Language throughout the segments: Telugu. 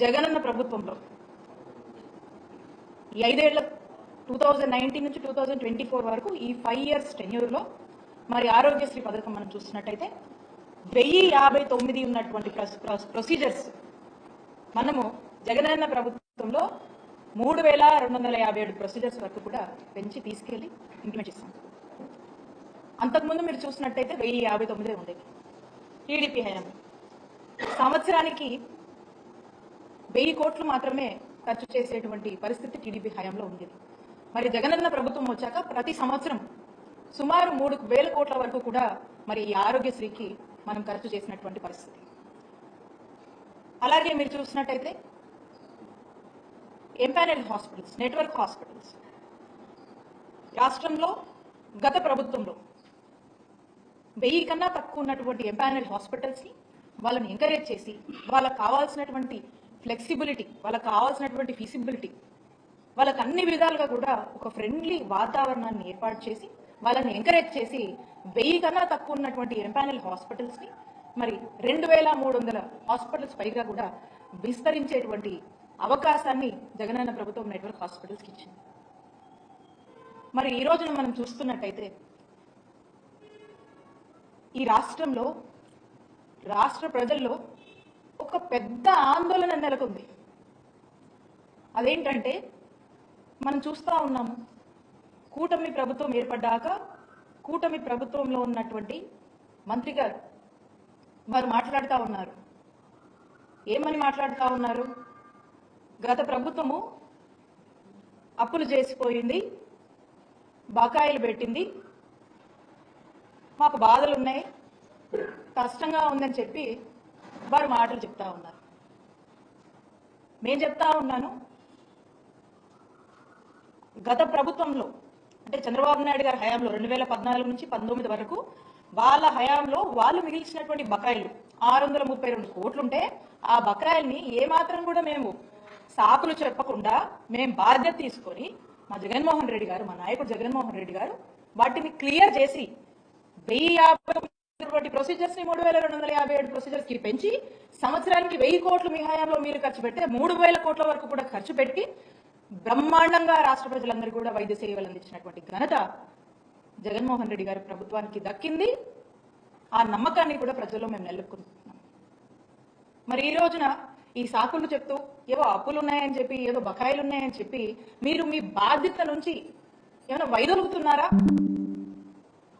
జగనన్న ప్రభుత్వంలో. ఈ ఐదేళ్ళ టూ థౌజండ్ నైన్టీన్ నుంచి టూ థౌజండ్ ట్వంటీ ఫోర్ వరకు ఈ ఫైవ్ ఇయర్స్ టెన్యూర్లో మరి ఆరోగ్యశ్రీ పథకం మనం చూసినట్టయితే వెయ్యి యాభై తొమ్మిది ఉన్నటువంటి ప్రొసీజర్స్ మనము జగనన్న ప్రభుత్వంలో మూడు వేల రెండు వందల యాభై ఏడు ప్రొసీజర్స్ వరకు కూడా పెంచి తీసుకెళ్ళి ఇంప్లిమెంట్ చేస్తాం అంతకుముందు మీరు చూసినట్టయితే వెయ్యి యాభై తొమ్మిదే ఉండేది. టీడీపీ హయాం సంవత్సరానికి వెయ్యి కోట్లు మాత్రమే ఖర్చు చేసేటువంటి పరిస్థితి టీడీపీ హయాంలో ఉండేది. మరి జగనన్న ప్రభుత్వం వచ్చాక ప్రతి సంవత్సరం సుమారు మూడు వేల కోట్ల వరకు కూడా మరి ఈ ఆరోగ్యశ్రీకి మనం ఖర్చు చేసినటువంటి పరిస్థితి. అలాగే మీరు చూసినట్టయితే ఎంపానెల్ హాస్పిటల్స్ నెట్వర్క్ హాస్పిటల్స్. రాష్ట్రంలో గత ప్రభుత్వంలో వెయ్యి కన్నా తక్కువ ఉన్నటువంటి ఎంపానెల్ హాస్పిటల్స్ని వాళ్ళని ఎంకరేజ్ చేసి వాళ్ళకి కావాల్సినటువంటి ఫ్లెక్సిబిలిటీ వాళ్ళకి కావాల్సినటువంటి ఫీసిబిలిటీ వాళ్ళకి అన్ని విధాలుగా కూడా ఒక ఫ్రెండ్లీ వాతావరణాన్ని ఏర్పాటు చేసి వాళ్ళని ఎంకరేజ్ చేసి వెయ్యి కన్నా తక్కువ ఉన్నటువంటి ఎంపానల్ హాస్పిటల్స్ని మరి రెండు వేల మూడు వందల హాస్పిటల్స్ పైగా కూడా విస్తరించేటువంటి అవకాశాన్ని జగనన్న ప్రభుత్వం నెట్వర్క్ హాస్పిటల్స్కి ఇచ్చింది. మరి ఈ రోజున మనం చూస్తున్నట్టయితే ఈ రాష్ట్రంలో రాష్ట్ర ప్రజల్లో ఒక పెద్ద ఆందోళన నెలకొంది. అదేంటంటే మనం చూస్తూ ఉన్నాము కూటమి ప్రభుత్వం ఏర్పడ్డాక కూటమి ప్రభుత్వంలో ఉన్నటువంటి మంత్రి గారు వారు మాట్లాడుతూ ఉన్నారు. ఏమని మాట్లాడుతూ ఉన్నారు? గత ప్రభుత్వము అప్పులు చేసిపోయింది బకాయిలు పెట్టింది మాకు బాధలు ఉన్నాయి కష్టంగా ఉందని చెప్పి వారు మాటలు చెప్తా ఉన్నారు. నేను చెప్తా ఉన్నాను గత ప్రభుత్వంలో అంటే చంద్రబాబు నాయుడు గారి హయాంలో రెండు వేల పద్నాలుగు నుంచి పంతొమ్మిది వరకు వాళ్ళ హయాంలో వాళ్ళు మిగిల్చినటువంటి బకాయిలు ఆరు వందల ముప్పై రెండు కోట్లుంటే ఆ బకాయిల్ని ఏమాత్రం కూడా మేము సాకులు చెప్పకుండా మేము బాధ్యత తీసుకొని మా జగన్మోహన్ రెడ్డి గారు మా నాయకుడు జగన్మోహన్ రెడ్డి గారు వాటిని క్లియర్ చేసి వెయ్యి యాభై ప్రొసీజర్స్ని మూడు వేల రెండు వందల యాభై ఏడు ప్రొసీజర్స్కి పెంచి సంవత్సరానికి వెయ్యి కోట్లు మీ హయాంలో మీరు ఖర్చు పెడితే మూడు వేల కోట్ల వరకు కూడా ఖర్చు పెట్టి బ్రహ్మాండంగా రాష్ట్ర ప్రజలందరూ కూడా వైద్య సేవలు అందించినటువంటి ఘనత జగన్మోహన్ రెడ్డి గారి ప్రభుత్వానికి దక్కింది. ఆ నమ్మకాన్ని కూడా ప్రజల్లో మేము నెలకొంటున్నాం. మరి ఈ రోజున ఈ సాకులు చెప్తూ ఏవో అప్పులు ఉన్నాయని చెప్పి ఏదో బకాయిలు ఉన్నాయని చెప్పి మీరు మీ బాధ్యత నుంచి ఏమైనా వైదొలుగుతున్నారా?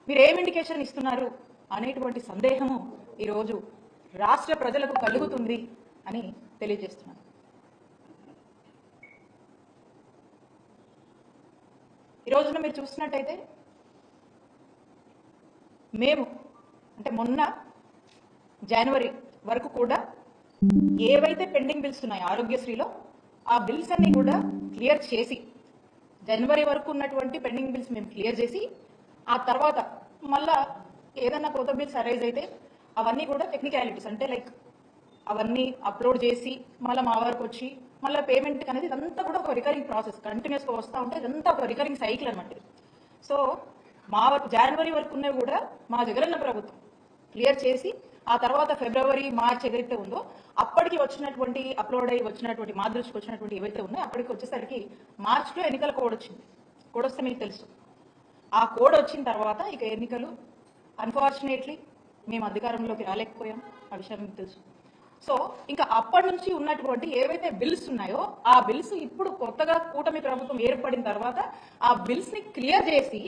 మీరు ఏం ఇండికేషన్ ఇస్తున్నారు? అనేటువంటి సందేహము ఈరోజు రాష్ట్ర ప్రజలకు కలుగుతుంది అని తెలియజేస్తున్నాను. ఈ రోజున మీరు చూసినట్టయితే మేము అంటే మొన్న జనవరి వరకు కూడా ఏవైతే పెండింగ్ బిల్స్ ఉన్నాయో ఆరోగ్యశ్రీలో ఆ బిల్స్ అన్ని కూడా క్లియర్ చేసి జనవరి వరకు ఉన్నటువంటి పెండింగ్ బిల్స్ మేము క్లియర్ చేసి ఆ తర్వాత మళ్ళా ఏదైనా కొత్త బిల్స్ అరైజ్ అయితే అవన్నీ కూడా టెక్నికాలిటీస్ అంటే లైక్ అవన్నీ అప్లోడ్ చేసి మళ్ళీ మా వరకు వచ్చి మళ్ళీ పేమెంట్ అనేది ఇదంతా కూడా ఒక రికరింగ్ ప్రాసెస్ కంటిన్యూస్గా వస్తూ ఉంటే ఇదంతా ఒక రికరింగ్ సైకిల్ అనమాట సో మా వరకు జనవరి వరకు ఉన్నవి కూడా మా జగనన్న ప్రభుత్వం. క్లియర్ చేసి ఆ తర్వాత ఫిబ్రవరి మార్చ్ ఏదైతే ఉందో అప్పటికి వచ్చినటువంటి అప్లోడ్ అయ్యి వచ్చినటువంటి మా దృష్టికి వచ్చినటువంటి ఏవైతే ఉన్నాయో అప్పటికి వచ్చేసరికి మార్చ్లో ఎన్నికల కోడ్ వచ్చింది. కోడ్ వస్తే మీకు తెలుసు. ఆ కోడ్ వచ్చిన తర్వాత ఇక ఎన్నికలు అన్ఫార్చునేట్లీ మేము అధికారంలోకి రాలేకపోయాం. ఆ విషయం మీకు తెలుసు. సో ఇంకా అప్పటి నుంచి ఉన్నటువంటి ఏవైతే బిల్స్ ఉన్నాయో ఆ బిల్స్ ఇప్పుడు కొత్తగా కూటమి ప్రభుత్వం ఏర్పడిన తర్వాత ఆ బిల్స్ని క్లియర్ చేసి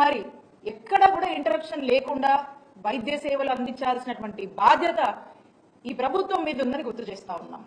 మరి ఎక్కడ కూడా ఇంటరప్షన్ లేకుండా వైద్య సేవలు అందించాల్సినటువంటి బాధ్యత ఈ ప్రభుత్వం మీద ఉందని గుర్తు చేస్తా ఉన్నాం.